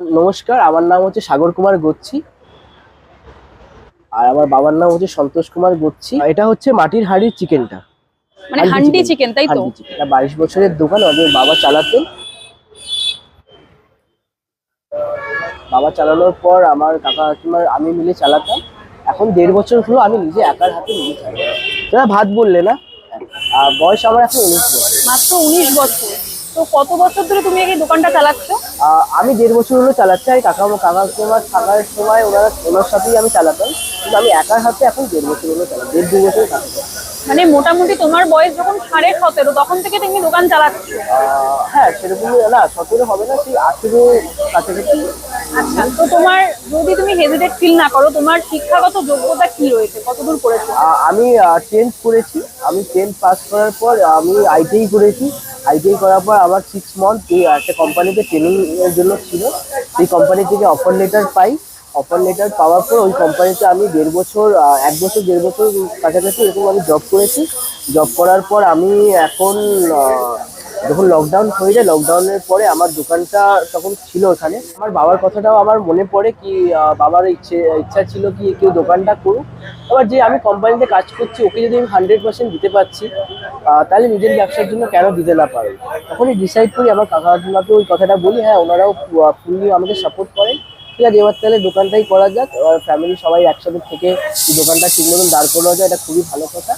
নমস্কার আমার নাম হচ্ছে সাগর কুমার গচ্ছি। আর আমার বাবার নাম হচ্ছে সন্তোষ কুমার গচ্ছি। এটা হচ্ছে মাটির হাড়ির চিকেনটা। মানে হান্ডি চিকেন। তাই তো? এটা বাইশ বছরের দোকান ওদের বাবা চালাতেন। বাবা চালানোর পর আমার কাকা কাকিমার আমি মিলে চালাতাম। এখন দেড় বছর হলো আমি নিজে একার হাতে নিজে চালাই। ভাত বললে না? আর বয়স আমার এখন উনিশ বছর। মাত্র উনিশ বছর। তো কত বছর ধরে তুমি এই দোকানটা চালাচ্ছ? আমি দেড় বছর হলো চালাচ্ছি। আর কাকা কাকা থাকার সময় ওনারা ওনার সাথেই আমি চালাতাম। কিন্তু আমি একার হাতে এখন দেড় বছর হলো চালাই দেড় দু বছর মানে মোটামুটি তোমার বয়স যখন সাড়ে সতেরো তখন থেকে তুমি দোকান চালাচ্ছ? হ্যাঁ সেরকম না সতেরো হবে না সেই আঠেরো কাছাকাছি। আচ্ছা তো তোমার যদি তুমি হেজিটেট ফিল না করো তোমার শিক্ষাগত যোগ্যতা কি রয়েছে? কতদূর করেছ? আমি টেন্থ করেছি। আমি টেন্থ পাস করার পর আমি আইটিআই করেছি। আইটিআই করার পর আমার সিক্স মান্থ একটা কোম্পানিতে ট্রেনিংয়ের জন্য ছিল। সেই কোম্পানি থেকে অফার লেটার পাই। অফার লেটার পাওয়ার পর ওই কোম্পানিতে আমি দেড় বছর এক বছর, দেড় বছর কাছাকাছি এরকম আমি জব করেছি। জব করার পর আমি এখন যখন লকডাউন হয়ে যায় লকডাউনের পরে আমার দোকানটা তখন ছিল ওখানে। আমার বাবার কথাটাও আমার মনে পড়ে কি বাবার ইচ্ছে, ইচ্ছা ছিল কি কেউ দোকানটা করুক। আবার যে আমি কোম্পানিতে কাজ করছি, ওকে যদি আমি হান্ড্রেড পার্সেন্ট দিতে পারছি তাহলে নিজের ব্যবসার জন্য কেন দিতে না পারে? তখনই ডিসাইড করি, আমার কাকা কাকিমাকে ওই কথাটা বলি হ্যাঁ ওনারাও ফুললি আমাকে সাপোর্ট করেন। ঠিক আছে, এবার তাহলে দোকানটাই করা যাক। ফ্যামিলি সবাই একসাথে থেকে দোকানটা ঠিক মতন দাঁড় করানো যায়, এটা খুবই ভালো কথা।